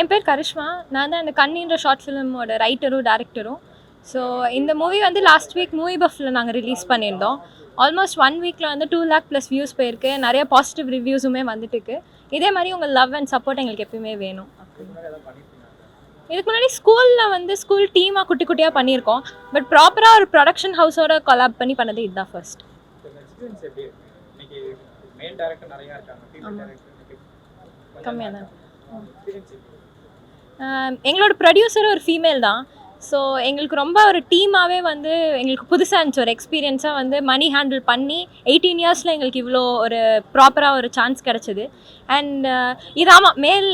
என் பேர் கரிஷ்மா. நான் தான் இந்த கண்ணின்ற ஷார்ட் ஃபிலிமோட ரைட்டரும் டேரக்டரும் ஸோ இந்த மூவி வந்து லாஸ்ட் வீக் மூவி பஃபில் நாங்கள் ரிலீஸ் பண்ணியிருந்தோம். ஆல்மோஸ்ட் ஒன் வீக்கில் வந்து டூ லேக் ப்ளஸ் வியூஸ் போயிருக்கு. நிறைய பாசிட்டிவ் ரிவ்யூஸுமே வந்துட்டுருக்கு. இதே மாதிரி உங்கள் லவ் அண்ட் சப்போர்ட் எங்களுக்கு எப்பயுமே வேணும். இதுக்கு முன்னாடி ஸ்கூலில் வந்து ஸ்கூல் டீமாக குட்டி குட்டியாக பண்ணியிருக்கோம். பட் ப்ராப்பராக ஒரு ப்ரொடக்ஷன் ஹவுஸோட கொலாப் பண்ணி பண்ணது இதுதான் ஃபர்ஸ்ட் கம்மியாக தான். எங்களோட ப்ரொடியூசர் ஒரு ஃபீமேல் தான். ஸோ எங்களுக்கு ரொம்ப ஒரு டீமாகவே வந்து எங்களுக்கு புதுசாக இருந்துச்சு ஒரு எக்ஸ்பீரியன்ஸாக வந்து மணி ஹேண்டில் பண்ணி எயிட்டீன் இயர்ஸில் எங்களுக்கு இவ்வளோ ஒரு ப்ராப்பராக ஒரு சான்ஸ் கிடச்சிது. அண்ட் இது ஆமாம் மேல்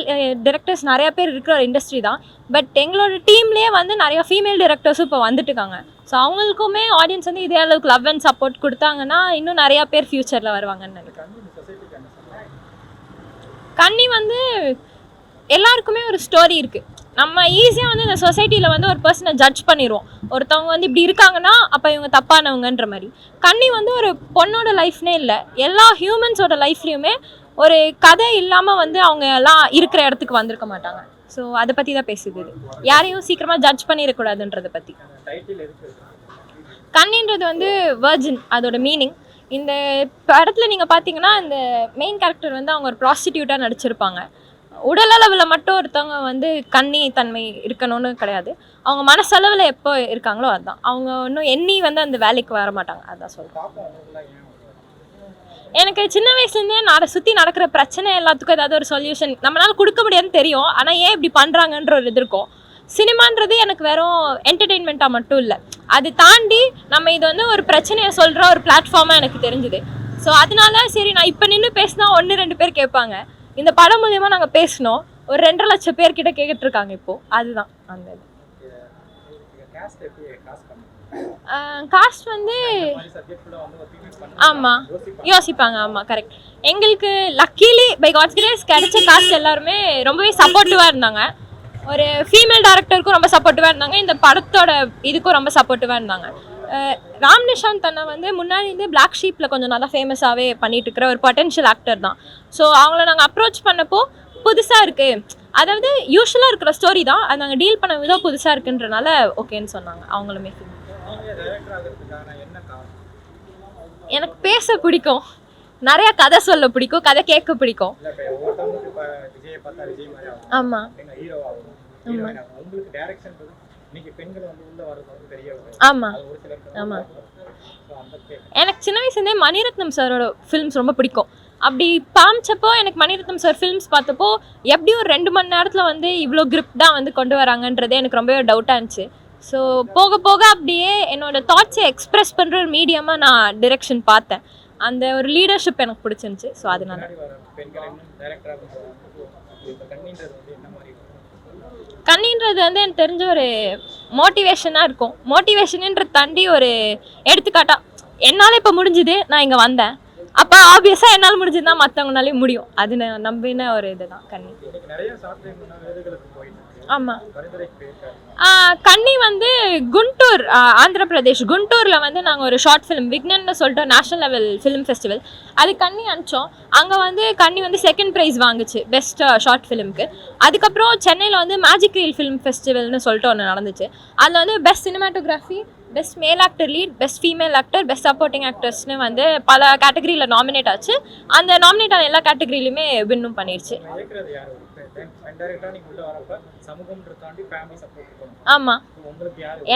டிரெக்டர்ஸ் நிறையா பேர் இருக்கிற ஒரு இண்டஸ்ட்ரி தான். பட் எங்களோட டீம்லேயே வந்து நிறைய ஃபீமேல் டிரெக்டர்ஸும் இப்போ வந்துட்டுருக்காங்க. ஸோ அவங்களுக்குமே ஆடியன்ஸ் வந்து இதே அளவுக்கு லவ் அண்ட் சப்போர்ட் கொடுத்தாங்கன்னா இன்னும் நிறையா பேர் ஃப்யூச்சரில் வருவாங்கன்னு நினைக்கிறேன் கண்ணு சொசைட்டிக்கு என்ன சொல்றாங்க கன்னி வந்து எல்லாருக்குமே ஒரு ஸ்டோரி இருக்குது நம்ம ஈஸியாக வந்து இந்த சொசைட்டியில் வந்து ஒரு பர்சனை ஜட்ஜ் பண்ணிடுவோம் ஒருத்தவங்க வந்து இப்படி இருக்காங்கன்னா அப்போ இவங்க தப்பானவங்கன்ற மாதிரி. கன்னி வந்து ஒரு பொண்ணோட லைஃப்னே இல்லை. எல்லா ஹியூமன்ஸோட லைஃப்லேயுமே ஒரு கதை இல்லாமல் வந்து அவங்க எல்லாம் இருக்கிற இடத்துக்கு வந்திருக்க மாட்டாங்க. ஸோ அதை பற்றி தான் பேசுது இது. யாரையும் சீக்கிரமாக ஜட்ஜ் பண்ணிடக்கூடாதுன்றதை பற்றி கண்ணின்றது வந்து வர்ஜின் அதோட மீனிங் இந்த படத்தில் நீங்கள் பார்த்தீங்கன்னா இந்த மெயின் கேரக்டர் வந்து அவங்க ஒரு ப்ராஸ்டிடியூட்டாக நடிச்சிருப்பாங்க. உடல் அளவில் மட்டும் ஒருத்தவங்க வந்து கண்ணி தன்மை இருக்கணும்னு கிடையாது. அவங்க மனசளவில் எப்போ இருக்காங்களோ அதுதான் அவங்க இன்னும் எண்ணி வந்து அந்த வேலைக்கு வர மாட்டாங்க. அதான் சொல்கிறேன் எனக்கு சின்ன வயசுலேருந்தே நட சுற்றி நடக்கிற பிரச்சனை எல்லாத்துக்கும் ஏதாவது ஒரு சொல்யூஷன் நம்மளால் கொடுக்க முடியாதுன்னு தெரியும். ஆனால் ஏன் இப்படி பண்ணுறாங்கன்ற ஒரு இது இருக்கும். சினிமான்றது எனக்கு வெறும் என்டர்டெயின்மெண்ட்டாக மட்டும் இல்லை. அது தாண்டி நம்ம இது வந்து ஒரு பிரச்சனையை சொல்கிற ஒரு பிளாட்ஃபார்மாக எனக்கு தெரிஞ்சுது. ஸோ அதனால சரி நான் இப்போ நின்று பேசினா ஒன்று ரெண்டு பேர் கேட்பாங்க. இந்த படம் மூலியமாக நாங்கள் பேசினோம். ஒரு ரெண்டரை லட்சம் பேர்கிட்ட கேட்டுட்டு இருக்காங்க இப்போது அதுதான் அந்த இது. காஸ்ட் வந்து ஆமாம் யோசிப்பாங்க. யோசிப்பாங்க ஆமாம் கரெக்ட் எங்களுக்கு லக்கிலி பை காட்ஸ் கிரேஸ் கிடைச்ச காஸ்ட் எல்லாருமே ரொம்பவே சப்போர்ட்டிவாக இருந்தாங்க. ஒரு ஃபீமேல் டேரக்டருக்கும் ரொம்ப சப்போர்ட்டிவாக இருந்தாங்க. இந்த படத்தோட இதுக்கும் ரொம்ப சப்போர்ட்டிவாக இருந்தாங்க. ராம் நிஷாந்த் அண்ணா வந்து முன்னாடி இருந்து பிளாக் ஷீப்பில் கொஞ்சம் நல்லா ஃபேமஸாகவே பண்ணிட்டு இருக்கிற ஒரு பொட்டென்ஷியல் ஆக்டர் தான். ஸோ அவங்கள நாங்கள் அப்ரோச் பண்ணப்போ புதுசாக இருக்குது அதாவது யூஸ்வலாக இருக்கிற ஸ்டோரி தான். அது நாங்கள் டீல் பண்ண விதம் புதுசாக இருக்குன்றனால ஓகேன்னு சொன்னாங்க. அவங்களுமே? எனக்கு பேச பிடிக்கும். நிறைய கதை சொல்ல பிடிக்கும். கதை கேட்க பிடிக்கும். ஆமாம் உங்களுக்கு direction ன்றது இன்னைக்கு பெண்கள் வந்து உள்ள வர்றது வந்து சிலருக்கு ஆமா. கேட்க எனக்கு சின்ன வயசுலேருந்தே மணிரத்னம் சாரோட ஃபிலிம்ஸ் ரொம்ப பிடிக்கும். அப்படி காமிச்சப்போ எனக்கு மணிரத்னம் சார் ஃபிலிம்ஸ் பார்த்தப்போ எப்படி ஒரு ரெண்டு மணி நேரத்தில் வந்து இவ்வளோ grip தான் வந்து கொண்டு வராங்கன்றதே எனக்கு ரொம்பவே டவுட்டாக இருந்துச்சு. ஸோ போக போக அப்படியே என்னோட தாட்ஸை எக்ஸ்பிரஸ் பண்ணுற ஒரு மீடியமாக நான் டிரெக்ஷன் பார்த்தேன். அந்த ஒரு லீடர்ஷிப் எனக்கு பிடிச்சிருந்துச்சு. ஸோ அதனால கண்ணின்றது வந்து எனக்கு தெரிஞ்ச ஒரு மோட்டிவேஷனாக இருக்கும். மோட்டிவேஷனுன்ற தாண்டி ஒரு எடுத்துக்காட்டா என்னால் இப்போ முடிஞ்சுது நான் இங்கே வந்தேன். அப்போ ஆப்வியஸாக என்னால் முடிஞ்சதுன்னா மற்றவங்கனாலையும் முடியும். அது நம்பின ஒரு இதுதான் கண்ணி. ஆமாம் கன்னி வந்து குண்டூர் ஆந்திர பிரதேஷ் குண்டூரில் வந்து நாங்கள் ஒரு ஷார்ட் ஃபிலிம் விக்னன்னு சொல்லிட்டு நேஷனல் லெவல் ஃபிலிம் ஃபெஸ்டிவல் அது கன்னி அனுப்பிச்சோம். அங்கே வந்து கன்னி வந்து செகண்ட் ப்ரைஸ் வாங்குச்சு பெஸ்ட் ஷார்ட் ஃபிலிம்க்கு அதுக்கப்புறம் சென்னையில் வந்து மேஜிக் ரீல் ஃபிலிம் ஃபெஸ்டிவல்னு சொல்லிட்டு ஒன்று நடந்துச்சு. அதில் வந்து best cinematography best male actor lead best female actor best supporting ஆக்டர்ஸ்னு வந்து பல கேட்டகரியில் நாமினேட் ஆச்சு. அந்த நாமினேட் ஆன எல்லா கேட்டகரியிலுமே வின்னும் பண்ணிடுச்சு ஆமாம்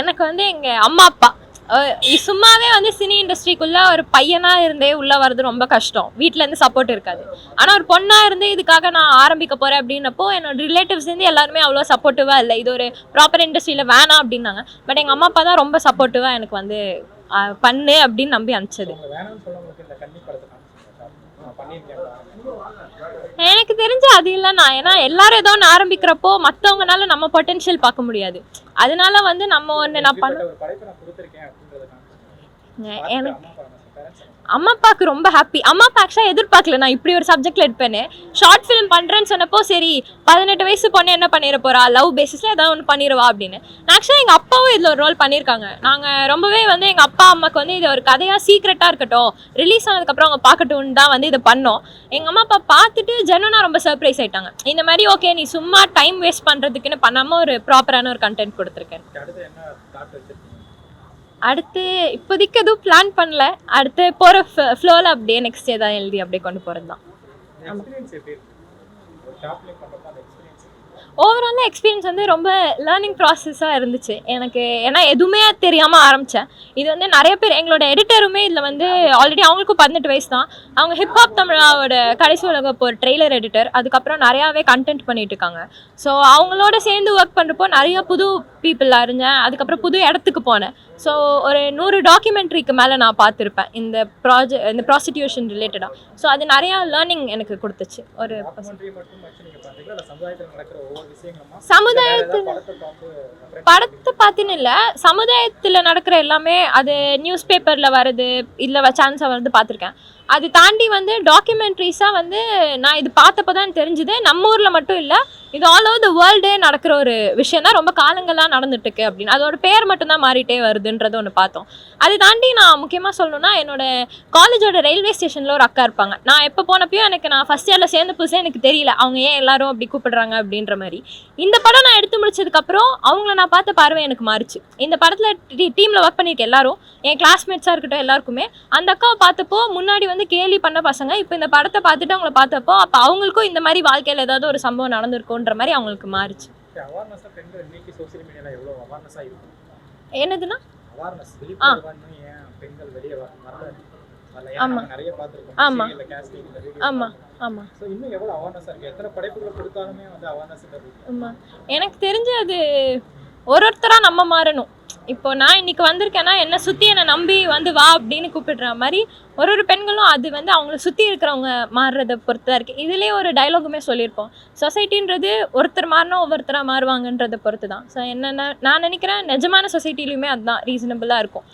எனக்கு வந்து எங்கள் அம்மா அப்பா. சும்மாவே வந்து சினி இண்டஸ்ட்ரிக்குள்ளே ஒரு பையனாக இருந்தே உள்ளே வர்றது ரொம்ப கஷ்டம். வீட்டிலேருந்து சப்போர்ட் இருக்காது. ஆனால் ஒரு பொண்ணாக இருந்து இதுக்காக நான் ஆரம்பிக்க போகிறேன் அப்படின்னப்போ என்னோட ரிலேட்டிவ்ஸ் இருந்து எல்லாருமே அவ்வளோ சப்போர்ட்டிவா இல்லை. இது ஒரு ப்ராப்பர் இண்டஸ்ட்ரியில வேணாம் அப்படின்னாங்க. பட் எங்கள் அம்மா அப்பா தான் ரொம்ப சப்போர்ட்டிவா எனக்கு வந்து பண்ணு அப்படின்னு நம்பி அனுப்பிச்சது. எனக்கு தெரிஞ்சு அது இல்லை நான். ஏன்னா எல்லாரும் ஏதோ ஒன்று ஆரம்பிக்கிறப்போ மற்றவங்கனால நம்ம பொட்டென்ஷியல் பார்க்க முடியாது. அதனால வந்து நம்ம ஒன்று நான் பண்ண எனக்கு அம்மா அப்பாவுக்கு ரொம்ப ஹாப்பி அம்மா அப்பா ஆக்சுவலாக எதிர்பார்க்கல. நான் இப்படி ஒரு சப்ஜெக்டில் எடுப்பேன்னு. ஷார்ட் ஃபிலிம் பண்ணுறேன்னு சொன்னப்போ சரி பதினெட்டு வயசு பொண்ணு என்ன பண்ணிட போறா? லவ் பேசிஸில் ஏதாவது ஒன்று பண்ணிடுவா அப்படின்னு. ஆக்சுவலாக எங்கள் அப்பாவும் இதில் ஒரு ரோல் பண்ணியிருக்காங்க நாங்கள் ரொம்பவே வந்து எங்கள் அப்பா அம்மாவுக்கு வந்து இது ஒரு கதையாக சீக்ரெட்டாக இருக்கட்டும் ரிலீஸ் ஆனதுக்கப்புறம் அவங்க பார்க்கட்டும்னு தான் வந்து இதை பண்ணோம். எங்கள் அம்மா அப்பா பார்த்துட்டு ஜெனுனா ரொம்ப சர்ப்ரைஸ் ஆயிட்டாங்க. இந்த மாதிரி ஓகே நீ சும்மா டைம் வேஸ்ட் பண்ணுறதுக்குன்னு பண்ணாமல் ஒரு ப்ராப்பரான ஒரு கண்டென்ட் கொடுத்துருக்கேன். அடுத்து இப்போதைக்கு எதுவும் பிளான் பண்ணல. அடுத்து போகிற ஃப்ளோவில் அப்படியே நெக்ஸ்ட் ஏதாவது எழுதி அப்படியே கொண்டு போகிறது தான் ஓவராலாக எக்ஸ்பீரியன்ஸ் வந்து ரொம்ப லேர்னிங் ப்ராசஸாக இருந்துச்சு. எனக்கு ஏன்னா எதுவுமே தெரியாமல் ஆரம்பித்தேன் இது வந்து நிறைய பேர் எங்களோட எடிட்டருமே இதில் வந்து ஆல்ரெடி அவங்களுக்கும் பதினெட்டு வயசு தான். அவங்க ஹிப்ஹாப் தமிழாவோட கடைசி உலக ஒரு ட்ரெய்லர் எடிட்டர் அதுக்கப்புறம் நிறையாவே கண்டென்ட் பண்ணிட்டு இருக்காங்க. ஸோ அவங்களோட சேர்ந்து ஒர்க் பண்ணுறப்போ நிறைய புது பீப்புள் அறிஞ்சேன் அதுக்கப்புறம் புது இடத்துக்கு போனேன். ஸோ ஒரு நூறு டாக்குமெண்ட்ரிக்கு மேலே நான் பார்த்துருப்பேன். இந்த ப்ராஜெக்ட் இந்த ப்ராஸ்டியூஷன் ரிலேட்டடாக ஸோ அது நிறையா லேர்னிங் எனக்கு கொடுத்துச்சு. ஒரு சமுதாயத்துல படத்தை பார்த்துன்னு இல்லை. சமுதாயத்தில் நடக்கிற எல்லாமே அது நியூஸ் பேப்பரில் வருது இல்லை சேனல்ஸை வந்து பார்த்துருக்கேன். அது தாண்டி வந்து டாக்குமெண்ட்ரிஸாக வந்து நான் இது பார்த்தப்போ தான் தெரிஞ்சுது. நம்ம ஊரில் மட்டும் இல்லை இது ஆல் ஓவர் த வேர்ல்டே நடக்கிற ஒரு விஷயம் தான். ரொம்ப காலங்களாக நடந்துட்டுருக்கு அப்படின்னு. அதோட பேர் மட்டும்தான் மாறிட்டே வருதுன்றது ஒன்று பார்த்தோம். அது தாண்டி நான் முக்கியமாக சொல்லணும்னா என்னோட காலேஜோட ரயில்வே ஸ்டேஷனில் ஒரு அக்கா இருப்பாங்க. நான் எப்போ போனப்பையும் எனக்கு நான் ஃபஸ்ட் இயரில் சேர்ந்த புதுசாக எனக்கு தெரியல. அவங்க ஏன் எல்லாரும் அப்படி கூப்பிடுறாங்க அப்படின்ற மாதிரி. இந்த படம் நான் எடுத்து முடிச்சதுக்கப்புறம் அவங்கள நான் பார்த்த பார்வை எனக்கு மாறுச்சு. இந்த படத்தில் டீமில் ஒர்க் பண்ணியிருக்க எல்லாரும் என் கிளாஸ்மேட்ஸாக இருக்கட்டும் எல்லாருக்குமே அந்த அக்காவை பார்த்தப்போ முன்னாடி வந்து கேலி பண்ண பசங்க இப்போ இந்த படத்தை பார்த்துட்டு அவங்கள பார்த்தப்போ அப்போ அவங்களுக்கும் இந்த மாதிரி வாழ்க்கையில் ஏதாவது ஒரு சம்பவம் நடந்திருக்குன்ற மாதிரி அவங்களுக்கு மாறுச்சு. என்னதுன்னா? ஆமா. ஆமா. வந்து எனக்கு தெரிஞ்சு அது ஒரு ஒருத்தராக நம்ம மாறணும். இப்போ நான் இன்னைக்கு வந்திருக்கேன்னா என்னை சுற்றி என்னை நம்பி வந்து வா அப்படின்னு கூப்பிடுற மாதிரி ஒரு ஒரு பெண்களும் அது வந்து அவங்கள சுற்றி இருக்கிறவங்க மாறுறதை பொறுத்து தான் இருக்குது இதுலேயே ஒரு டைலாகுமே சொல்லியிருப்போம். சொசைட்டின்றது ஒருத்தர் மாறினா ஒவ்வொருத்தராக மாறுவாங்கன்றதை பொறுத்து தான் ஸோ என்னென்ன நான் நினைக்கிறேன் நிஜமான சொசைட்டிலையுமே அதுதான் ரீசனபிளாக இருக்கும்.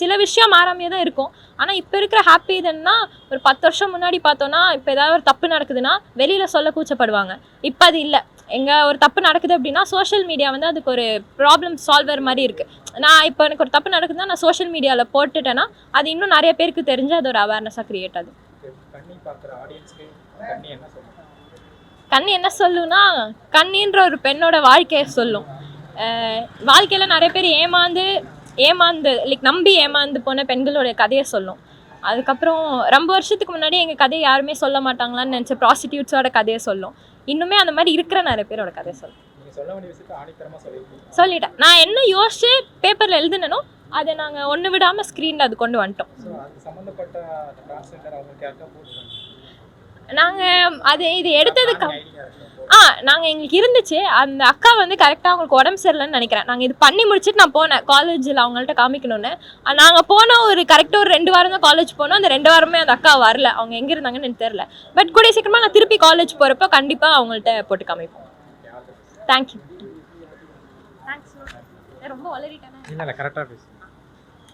சில விஷயம் மாறாமையே தான் இருக்கும். ஆனால் இப்போ இருக்கிற ஹாப்பி இதுன்னா ஒரு பத்து வருஷம் முன்னாடி பார்த்தோன்னா இப்போ ஏதாவது ஒரு தப்பு நடக்குதுன்னா வெளியில் சொல்ல கூச்சப்படுவாங்க. இப்போ அது இல்லை. எங்கே ஒரு தப்பு நடக்குது அப்படின்னா சோஷியல் மீடியா வந்து அதுக்கு ஒரு ப்ராப்ளம் சால்வர் மாதிரி இருக்குது நான் இப்போ எனக்கு ஒரு தப்பு நடக்குதுன்னா நான் சோஷியல் மீடியாவில் போட்டுட்டேன்னா அது இன்னும் நிறைய பேருக்கு தெரிஞ்சு அது ஒரு அவேர்னஸாக க்ரியேட் ஆகுது. கண்ணி என்ன சொல்லுன்னா கண்ணின்ற ஒரு பெண்ணோட வாழ்க்கையை சொல்லும். வாழ்க்கையில் நிறைய பேர் ஏமாந்து ஏமாந்து லைக் நம்பி ஏமாந்து போன பெண்களோட கதையை சொல்லும். அதுக்கப்புறம் ரொம்ப வருஷத்துக்கு முன்னாடி எங்கள் கதையை யாருமே சொல்ல மாட்டாங்களான்னு நினச்ச ப்ராஸ்டியூட்ஸோட கதையை சொல்லும். இன்னுமே அந்த மாதிரி இருக்கிற நிறைய பேரோட கதையை சொல்லும் நீங்க சொல்ல வேண்டிய விஷயத்தை ஆணித்தரமா சொல்லியிருக்கீங்க. சொல்லிட்டேன். நான் என்ன யோசிச்சு பேப்பரில் எழுதுனனோ அதை நாங்கள் ஒன்று விடாமல் ஸ்க்ரீனில் அது கொண்டு வந்துட்டோம். நாங்கள் அது இது எடுத்ததுக்கு ஆ நாங்கள் எங்களுக்கு இருந்துச்சு. அந்த அக்கா வந்து கரெக்டாக அவங்களுக்கு உடம்பு சரியில்லைன்னு நினைக்கிறேன். நாங்கள் இது பண்ணி முடிச்சுட்டு நான் போனேன். காலேஜில் அவங்கள்ட்ட காமிக்கணும்னு. நாங்கள் போனோம் ஒரு கரெக்டாக ஒரு ரெண்டு வாரம் தான் காலேஜ் போனோம். அந்த ரெண்டு வாரமே அந்த அக்கா வரல. அவங்க எங்கே இருந்தாங்கன்னு எனக்கு தெரில பட் கூடிய சீக்கிரமாக நான் திருப்பி காலேஜ் போகிறப்போ கண்டிப்பாக அவங்கள்ட்ட போட்டு காமிப்போம். தேங்க்யூ தேங்க்ஸ் ரொம்ப வளரிட்டேன் இல்லை கரெக்டாக பேசுங்க.